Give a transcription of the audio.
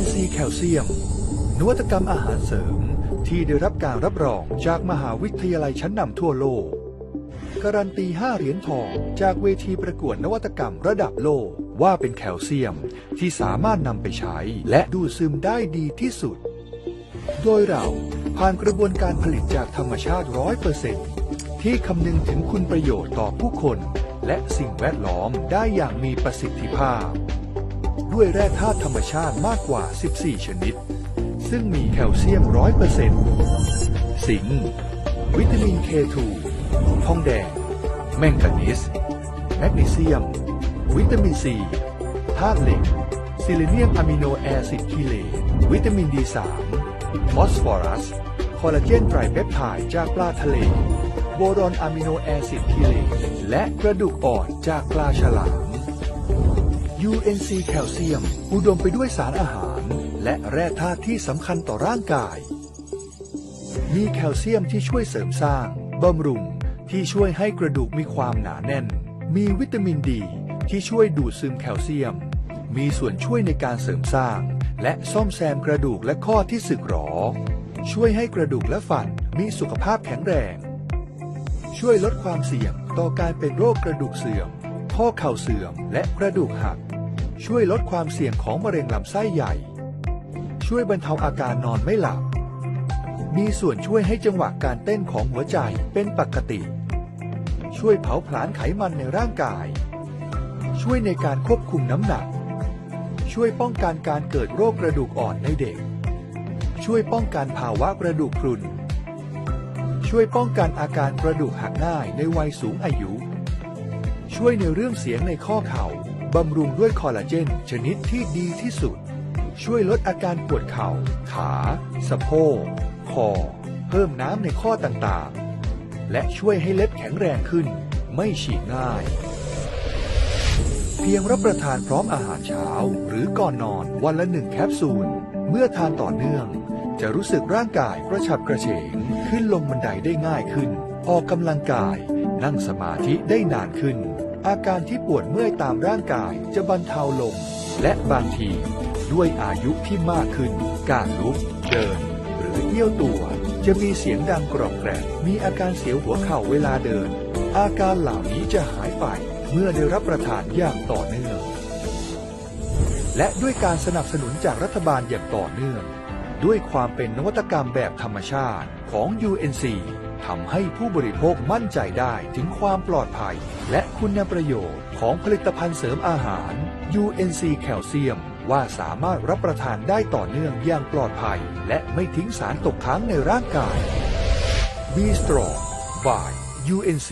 UNC แคลเซียม นวัตกรรมอาหารเสริมที่ได้รับการรับรองจากมหาวิทยาลัยชั้นนำทั่วโลก การันตี 5 เหรียญทองจากเวทีประกวดนวัตกรรมระดับโลกว่าเป็นแคลเซียมที่สามารถนำไปใช้และดูดซึมได้ดีที่สุด โดยเราผ่านกระบวนการผลิตจากธรรมชาติ100%ที่คำนึงถึงคุณประโยชน์ต่อผู้คน และสิ่งแวดล้อมได้อย่างมีประสิทธิภาพ ด้วยแร่ธาตุธรรมชาติมากกว่า 14 ชนิด ซึ่งมีแคลเซียม 100%สิงค์วิตามิน K2 ทองแดง แมงกานีสแมกนีเซียม วิตามินซีธาตุเหล็ก ซิลิเนียมอะมิโนแอซิดคีเลวิตามิน D3 ฟอสฟอรัส คอลลาเจนไตรเปปไทด์จากปลาทะเล โบรอนอะมิโนแอซิดคีเลและกระดูกอ่อนจากปลาฉลาม UNC แคลเซียม อุดมไปด้วยสารอาหาร และแร่ธาตุที่สำคัญต่อร่างกาย มีแคลเซียมที่ช่วยเสริมสร้างบำรุงที่ช่วยให้กระดูกมีความหนาแน่น มีวิตามินดี ที่ช่วยดูดซึมแคลเซียม มีส่วนช่วยในการเสริมสร้าง และซ่อมแซมกระดูกและข้อที่สึกหรอ ช่วยให้กระดูกและฟันมีสุขภาพแข็งแรง ช่วยลดความเสี่ยงต่อการเป็นโรคกระดูกเสื่อม ข้อเข่าเสื่อม และกระดูกหัก ช่วยลดความเสี่ยงของมะเร็งลำไส้ใหญ่ ช่วยบรรเทาอาการนอนไม่หลับ มีส่วนช่วยให้จังหวะการเต้นของหัวใจเป็นปกติ ช่วยเผาผลาญไขมันในร่างกาย ช่วยในการควบคุมน้ำหนัก ช่วยป้องกันการเกิดโรคกระดูกอ่อนในเด็ก ช่วยป้องกันภาวะกระดูกพรุน ช่วยป้องกันอาการกระดูกหักง่ายในวัยสูงอายุ ช่วยในเรื่องเสียงในข้อเข่า บำรุงด้วยคอลลาเจน ชนิดที่ดีที่สุด ช่วยลดอาการปวดเข่า ขา สะโพกคอ เพิ่มน้ำในข้อต่างๆ และช่วยให้เล็บแข็งแรงขึ้น ไม่ฉีกง่าย เพียงรับประทานพร้อมอาหารเช้า หรือก่อนนอนวันละหนึ่งแคปซูล เมื่อทานต่อเนื่อง จะรู้สึกร่างกายกระฉับกระเฉง ขึ้นลงบันไดได้ง่ายขึ้น ออกกำลังกาย นั่งสมาธิได้นานขึ้น อาการที่ปวดเมื่อยตามร่างกายจะบรรเทาลง และบางที ด้วยอายุที่มากขึ้น การลุก เดิน หรือเอี้ยวตัว จะมีเสียงดังกรอบแกรบมีอาการเสียวหัวเข่าเวลาเดิน อาการเหล่านี้จะหายไปเมื่อได้รับประทานอย่างต่อเนื่อง และด้วยการสนับสนุนจากรัฐบาลอย่างต่อเนื่อง ด้วยความเป็นนวัตกรรมแบบธรรมชาติของ UNC ทำให้ผู้บริโภคมั่นใจได้ถึงความปลอดภัย และคุณประโยชน์ของผลิตภัณฑ์เสริมอาหาร UNC แคลเซียมว่าสามารถรับประทานได้ต่อเนื่องอย่างปลอดภัย และไม่ทิ้งสารตกค้างในร่างกาย b s t r o n g by UNC